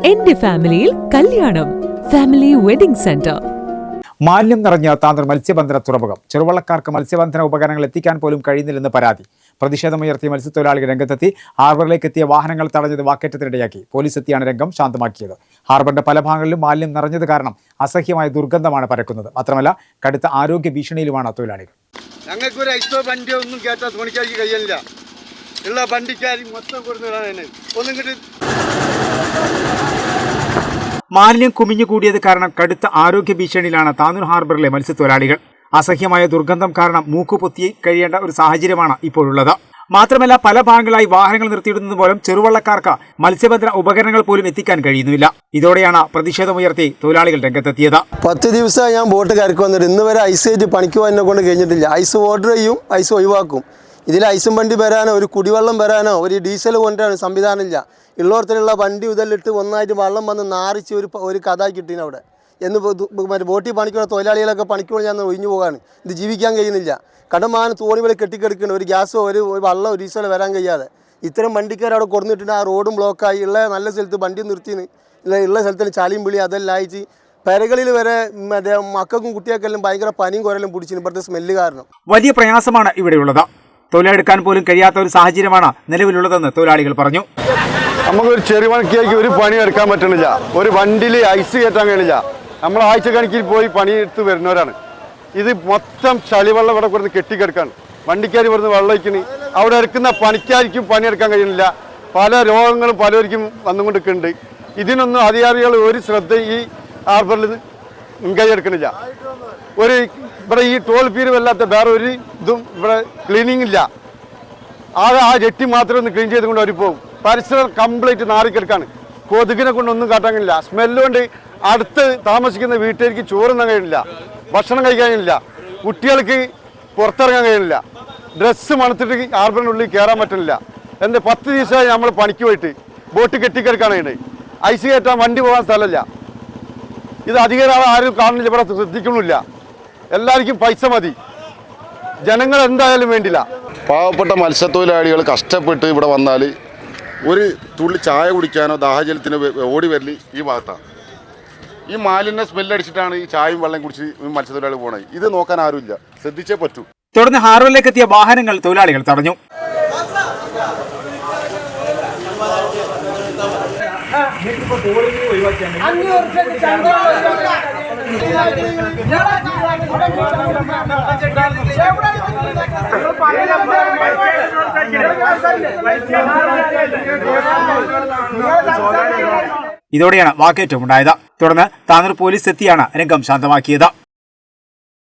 എന്റെ ഫാമിലിയിൽ കല്യാണം. Family wedding centre. മാലിന്യം നിറഞ്ഞ താന്തർ മത്സ്യബന്ധന തുറമുഖം. ചെറുവള്ളക്കാർക്ക് മത്സ്യബന്ധന ഉപകരണങ്ങൾ എത്തിക്കാൻ പോലും കഴിയുന്നില്ലെന്ന് പരാതി. പ്രതിഷേധമുയർത്തിയ മത്സ്യത്തൊഴിലാളികൾ രംഗത്തെത്തി. ഹാർബറിലേക്ക് എത്തിയ വാഹനങ്ങൾ തടഞ്ഞത് വാക്കേറ്റത്തിനിടയാക്കി. പോലീസ് എത്തിയാണ് രംഗം ശാന്തമാക്കിയത്. ഹാർബറിന്റെ പല ഭാഗങ്ങളിലും മാലിന്യം നിറഞ്ഞത് കാരണം അസഹ്യമായ ദുർഗന്ധമാണ് പരക്കുന്നത്. മാത്രമല്ല കടുത്ത ആരോഗ്യ ഭീഷണിയിലുമാണ് തൊഴിലാളികൾ. ഞങ്ങൾക്ക് ഒരു ഐസോ വണ്ടിയോ ഒന്നും കയറ്റാൻ തോണിക്കാർക്ക് കഴിയില്ല ഉള്ള വണ്ടിക്കാർ മൊത്തം ഒന്നും കിട്ടി മാലിന്യം കുമിഞ്ഞുകൂടിയത് കാരണം കടുത്ത ആരോഗ്യ ഭീഷണിയിലാണ് താനൂർ ഹാർബറിലെ മത്സ്യത്തൊഴിലാളികൾ. അസഹ്യമായ ദുർഗന്ധം കാരണം മൂക്കുപൊത്തി കഴിയേണ്ട ഒരു സാഹചര്യമാണ് ഇപ്പോഴുള്ളത്. മാത്രമല്ല പല ഭാഗങ്ങളായി വാഹനങ്ങൾ നിർത്തിയിടുന്നത് മൂലം ചെറുവള്ളക്കാർക്ക് മത്സ്യബന്ധന ഉപകരണങ്ങൾ പോലും എത്തിക്കാൻ കഴിയുന്നില്ല. ഇതോടെയാണ് പ്രതിഷേധമുയർത്തി തൊഴിലാളികൾ രംഗത്തെത്തിയത്. പത്ത് ദിവസമായി ഞാൻ ബോട്ട് കയറി വന്നിട്ട് ഇന്ന് വരെ ഐസ് കയറ്റി പണിക്ക് കൊണ്ട് കഴിഞ്ഞിട്ടില്ല. ഐസ് ഓർഡർ ചെയ്യും ഐസ് ഒഴിവാക്കും. ഇതിൽ ഐസും വണ്ടി വരാനോ ഒരു കുടിവെള്ളം വരാനോ ഒരു ഡീസൽ കൊണ്ടുവരാനോ സംവിധാനമില്ല ഉള്ളോടത്തിലുള്ള വണ്ടി ഉതലിട്ട് ഒന്നായിട്ട് വെള്ളം വന്ന് നാറിച്ച് ഒരു ഒരു കഥ കിട്ടീന് അവിടെ. എന്ന് മറ്റേ ബോട്ടിൽ പണിക്കുന്ന തൊഴിലാളികളൊക്കെ പണിക്ക് പോയി ഞാൻ ഒഴിഞ്ഞു പോകാണ്. ഇത് ജീവിക്കാൻ കഴിയുന്നില്ല. കടമാന തോണി പോലെ കെട്ടിക്കെടുക്കണം. ഒരു ഗ്യാസോ ഒരു വള്ളം ഒരു ഡീസലോ വരാൻ കഴിയാതെ. ഇത്തരം വണ്ടിക്കാർ അവിടെ കൊടുത്തിട്ടുണ്ട് ആ റോഡും ബ്ലോക്കായി. ഉള്ള നല്ല സ്ഥലത്ത് വണ്ടി നിർത്തിന് ഉള്ള സ്ഥലത്തിന് ചാലിയും വിളി അതെല്ലാം അയച്ച് പെരകളിൽ വരെ മറ്റേ മക്കൾക്കും കുട്ടികൾക്കെല്ലാം ഭയങ്കര പനിയും കുരലും പിടിച്ചിന്. ഇവിടുത്തെ സ്മെല്ല് കാരണം. വലിയ പ്രയാസമാണ് ഇവിടെയുള്ളത്. തൊഴിലെടുക്കാൻ പോലും കഴിയാത്ത ഒരു സാഹചര്യമാണ് നിലവിലുള്ളതെന്ന് തൊഴിലാളികൾ പറഞ്ഞു. നമുക്കൊരു ചെറിയ പണിക്കേക്ക് ഒരു പണി എടുക്കാൻ പറ്റണില്ല. ഒരു വണ്ടിയിൽ ഐസ് കയറ്റാൻ കഴിയില്ല നമ്മൾ ആഴ്ച കണക്കിൽ പോയി പണിയെടുത്ത് വരുന്നവരാണ്. ഇത് മൊത്തം ചളിവെള്ളം ഇവിടെ കൊടുത്ത് കെട്ടിക്കിടക്കാണ്. വണ്ടിക്കാർ ഇവിടുന്ന് വെള്ളം ഒഴിക്കണ്. അവിടെ എടുക്കുന്ന പണിക്കാർക്കും പണിയെടുക്കാൻ കഴിയുന്നില്ല പല രോഗങ്ങളും പലർക്കും വന്നുകൊണ്ടിരിക്കുന്നുണ്ട്. ഇതിനൊന്നും അധികാരികൾ ഒരു ശ്രദ്ധ ഈ ഹാർബറിൽ മുൻകൈ എടുക്കണില്ല. ഒരു ഇവിടെ ഈ ടോൾ പീരുമല്ലാത്ത വേറെ ഒരു ഇതും ഇവിടെ ക്ലീനിങ് ഇല്ല. ആകെ ആ ജെട്ടി മാത്രം ഒന്ന് ക്ലീൻ ചെയ്തുകൊണ്ട് അവർ പോകും പരിസരം കംപ്ലീറ്റ് നാറിക്കെടുക്കാണ്. കൊതുകിനെ കൊണ്ടൊന്നും കാട്ടാൻ കഴിയില്ല. സ്മെല്ല് കൊണ്ട് അടുത്ത് താമസിക്കുന്ന വീട്ടിലേക്ക് ചോറുണ്ണാൻ കഴിയില്ല. ഭക്ഷണം കഴിക്കാൻ കഴിയില്ല. കുട്ടികൾക്ക് പുറത്തിറങ്ങാൻ കഴിയുന്നില്ല ഡ്രസ്സ് മണത്തിട്ട് ആർബറിനുള്ളിൽ കയറാൻ പറ്റുന്നില്ല എന്താ പത്ത് ദിവസമായി നമ്മൾ പണിക്ക് പോയിട്ട് ബോട്ട് കെട്ടിക്കിടക്കാണ് ചെയ്യുന്നത്. ഐസ് കയറ്റാൻ വണ്ടി പോകാൻ സ്ഥലമില്ല. ഇത് അധികം ആരും കാണുന്നില്ല. ഇവിടെ ശ്രദ്ധിക്കണില്ല എല്ലാവർക്കും പൈസ മതി. ജനങ്ങൾ എന്തായാലും വേണ്ടില്ല. പാവപ്പെട്ട മത്സ്യത്തൊഴിലാളികൾ കഷ്ടപ്പെട്ട് ഇവിടെ വന്നാൽ ഒരു തുള്ളി ചായ കുടിക്കാനോ ദാഹജലത്തിനോ ഓടി വരലി ഈ ഭാഗത്താണ് ഈ മാലിന്യ സ്മെല്ലടിച്ചിട്ടാണ് ഈ ചായയും വെള്ളം കുടിച്ച് മത്സ്യത്തൊഴിലാളി പോണത്. ഇത് നോക്കാൻ ആരുമില്ല. ശ്രദ്ധിച്ചേ പറ്റൂ. തുടർന്ന് ഹാർബറിലേക്ക് എത്തിയ വാഹനങ്ങൾ തൊഴിലാളികൾ തടഞ്ഞു. ഇതോടെയാണ് വാക്കേറ്റം ഉണ്ടായത്. തുടർന്ന് താനൂർ പോലീസ് എത്തിയാണ് രംഗം ശാന്തമാക്കിയത്.